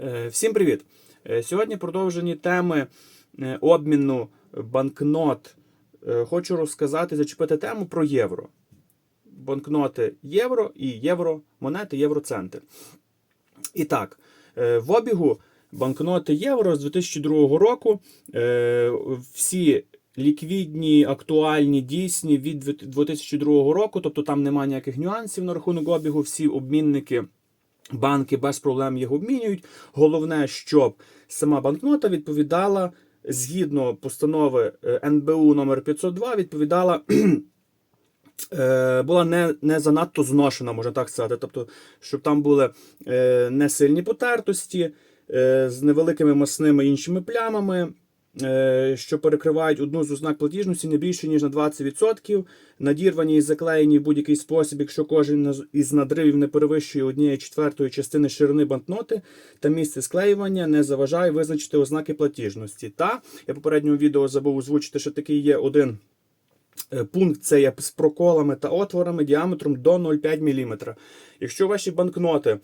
Е, Всім привіт! Е, Сьогодні продовжені теми е, обміну банкнот. Хочу розказати, зачепити тему про євро. Банкноти євро і євро монети, євроценти. І так, в обігу банкноти євро з 2002 року всі ліквідні, актуальні, дійсні від 2002 року, тобто там немає ніяких нюансів на рахунок обігу, всі обмінники. Банки без проблем їх обмінюють. Головне, щоб сама банкнота відповідала згідно постанови е, НБУ номер 502, відповідала. е, Була не, не занадто зношена, можна так сказати. Тобто, щоб там були е, не сильні потертості, е, з невеликими масними іншими плямами, що перекривають одну з ознак платіжності не більше, ніж на 20%, надірвані і заклеєні в будь-який спосіб, якщо кожен із надривів не перевищує однієї четвертої частини ширини банкноти та місце склеювання не заважає визначити ознаки платіжності. Та я в попередньому відео забув озвучити, що такий є один. е, Пункт це є з проколами та отворами діаметром до 0,5 мм. Якщо ваші банкноти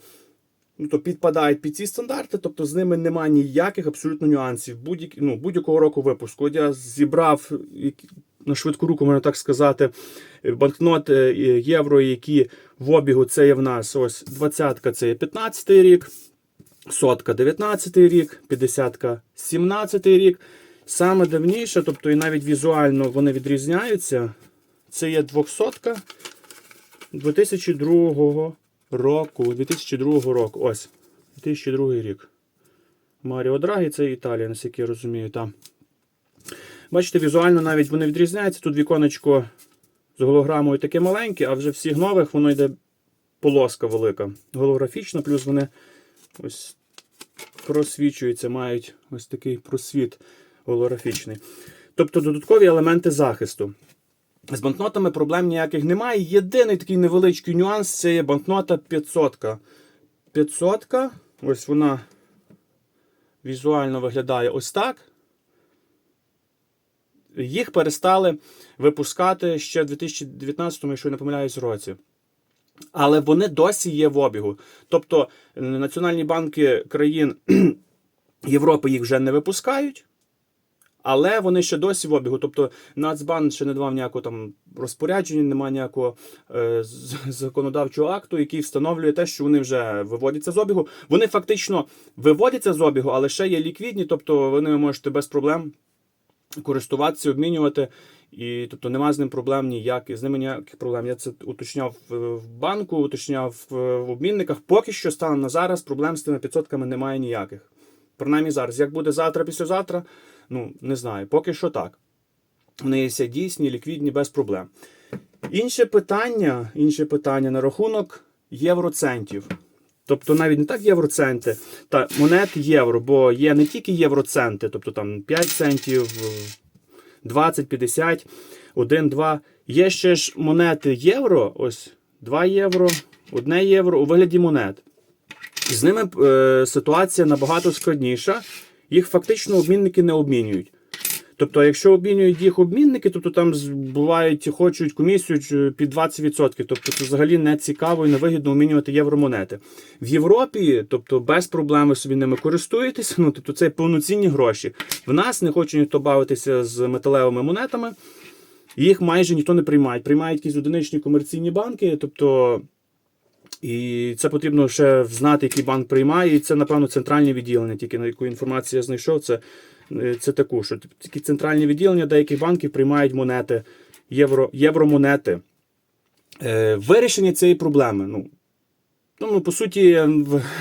ну, то підпадають під ці стандарти, тобто з ними немає ніяких абсолютно нюансів будь ну, будь-якого року випуску. От я зібрав на швидку руку, можна так сказати, банкноти е, євро, які в обігу це є в нас ось 20-ка це є 15 рік, сотка 19 рік, 50-ка 17-й рік. Саме давніше, тобто і навіть візуально вони відрізняються. Це є 200-ка 2002 року. 2002 року. Ось. 2002 рік. Маріо Драгі, це Італія, наскільки я розумію. Там. Бачите, візуально навіть вони відрізняються. Тут віконечко з голограмою таке маленьке, а вже всіх нових воно йде полоска велика. Голографічна, плюс вони ось просвічуються, мають ось такий просвіт голографічний. Тобто додаткові елементи захисту. З банкнотами проблем ніяких немає. Єдиний такий невеличкий нюанс це є банкнота 500. 500, ось вона візуально виглядає ось так. Їх перестали випускати ще в 2019, якщо не помиляюсь, році. Але вони досі є в обігу. Тобто національні банки країн Європи їх вже не випускають, але вони ще досі в обігу. Тобто Нацбанк ще не давав ніякого там розпорядження, немає ніякого е, законодавчого акту, який встановлює те, що вони вже виводяться з обігу. Вони фактично виводяться з обігу, але ще є ліквідні, тобто ви можете без проблем користуватися, обмінювати. І тобто немає з ним проблем ніяких, з ними ніяких проблем. Я це уточняв е, в банку, уточняв е, в обмінниках. Поки що станом на зараз проблем з тими 500 немає ніяких. Принаймні зараз. Як буде завтра, післязавтра, ну не знаю. Поки що так. Вони є дійсні, ліквідні, без проблем. Інше питання, інше питання на рахунок євроцентів. Тобто навіть не так євроценти, та монет євро, бо є не тільки євроценти, тобто там 5 центів, 20, 50, 1, 2. Є ще ж монети євро, ось 2 євро, 1 євро у вигляді монет. З ними е, ситуація набагато складніша. Їх фактично обмінники не обмінюють. Тобто, якщо обмінюють їх обмінники, тобто там бувають, хочуть комісію під 20%. Тобто це взагалі не цікаво і не вигідно обмінювати євромонети. В Європі, тобто без проблем ви собі ними користуєтесь, ну тобто це повноцінні гроші. В нас не хоче ніхто бавитися з металевими монетами. Їх майже ніхто не приймає. Приймають якісь одиничні комерційні банки, тобто. І це потрібно ще знати, який банк приймає. І це, напевно, центральне відділення, тільки на яку інформацію я знайшов, це, е, це таку, що тільки центральні відділення деяких банків приймають монети, євро, євромонети. Е, вирішення цієї проблеми. Ну, ну, по суті,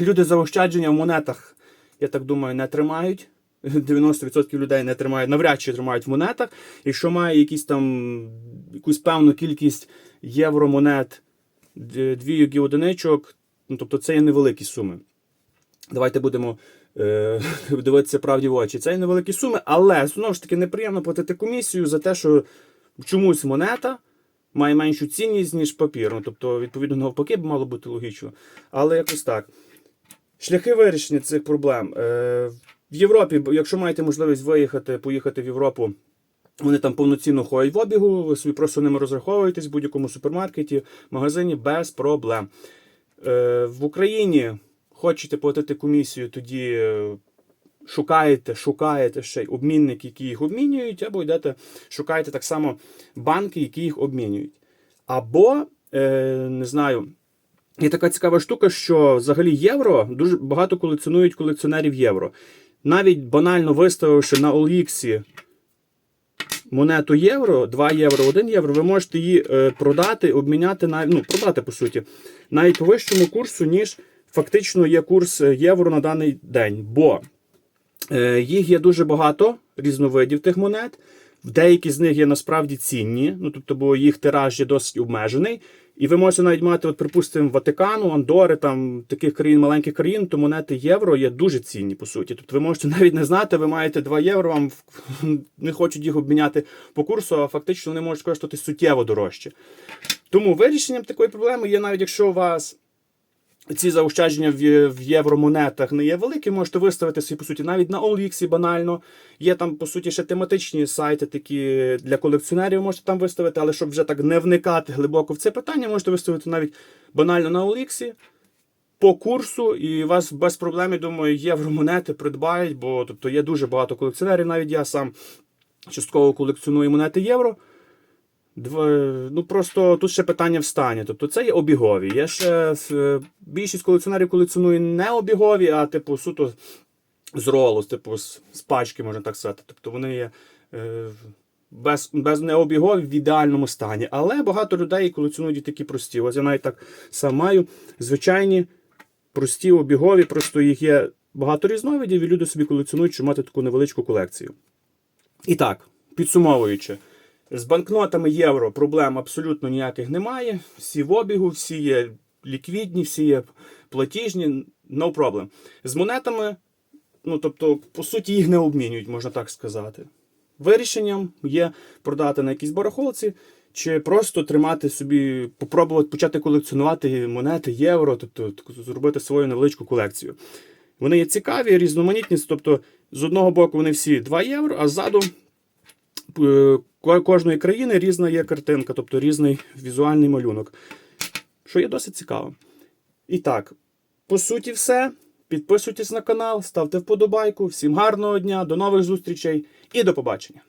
люди заощадження в монетах, я так думаю, не тримають. 90% людей не тримають, навряд чи тримають в монетах. Якщо має якісь там якусь певну кількість євромонет, двійок і одиничок, ну, тобто це є невеликі суми. Давайте будемо е, дивитися правді в очі. Це є невеликі суми, але знову ж таки неприємно платити комісію за те, що чомусь монета має меншу цінність, ніж папір. Ну, тобто, відповідно, навпаки, б мало бути логічно. Але якось так. Шляхи вирішення цих проблем. Е, в Європі, якщо маєте можливість виїхати, поїхати в Європу, вони там повноцінно ходять в обігу, ви собі просто ними розраховуєтесь в будь-якому супермаркеті, магазині без проблем. Е, в Україні хочете платити комісію, тоді е, шукаєте, шукаєте ще й обмінники, які їх обмінюють, або йдете, шукаєте так само банки, які їх обмінюють. Або, е, не знаю, є така цікава штука, що взагалі євро дуже багато колекціонують колекціонерів євро. Навіть банально виставивши на OLX монету євро, 2 євро, 1 євро, ви можете її е, продати, обміняти на ну, продати по суті, навіть вищому курсу, ніж фактично є курс е, євро на даний день. Бо е, їх є дуже багато різновидів тих монет. Деякі з них є насправді цінні, ну тобто, бо їх тираж є досить обмежений. І ви можете навіть мати, от, припустимо, Ватикану, Андори, там таких країн, маленьких країн, то монети євро є дуже цінні, по суті. Тобто ви можете навіть не знати, ви маєте 2 євро, вам не хочуть їх обміняти по курсу, а фактично вони можуть коштувати суттєво дорожче. Тому вирішенням такої проблеми є навіть якщо у вас ці заощадження в, євромонетах не є великі, можете виставити собі, по суті, навіть на OLX банально. Є там, по суті, ще тематичні сайти, такі для колекціонерів можете там виставити, але щоб вже так не вникати глибоко в це питання, можете виставити навіть банально на OLX по курсу, і вас без проблем, я думаю, євромонети придбають, бо тобто є дуже багато колекціонерів. Навіть я сам частково колекціоную монети євро. Дв... Ну просто тут ще питання в стані. Тобто це є обігові. Є ще е, більшість колекціонерів колекціонує не обігові, а типу суто з ролу, типу з, з пачки, можна так сказати. Тобто вони є е, без, без необігові в ідеальному стані. Але багато людей колекціонують і такі прості. Ось я навіть так сам маю звичайні прості обігові, просто їх є багато різновидів, і люди собі колекціонують, щоб мати таку невеличку колекцію. І так, підсумовуючи. З банкнотами євро проблем абсолютно ніяких немає. Всі в обігу, всі є ліквідні, всі є платіжні, no problem. З монетами, ну тобто, по суті, їх не обмінюють, можна так сказати. Вирішенням є продати на якійсь барахолці, чи просто тримати собі, попробувати почати колекціонувати монети євро, тобто зробити свою невеличку колекцію. Вони є цікаві, різноманітні, тобто з одного боку вони всі 2 євро, а ззаду кожної країни різна є картинка, тобто різний візуальний малюнок, що є досить цікаво. І так, по суті, все. Підписуйтесь на канал, ставте вподобайку. Всім гарного дня, до нових зустрічей і до побачення!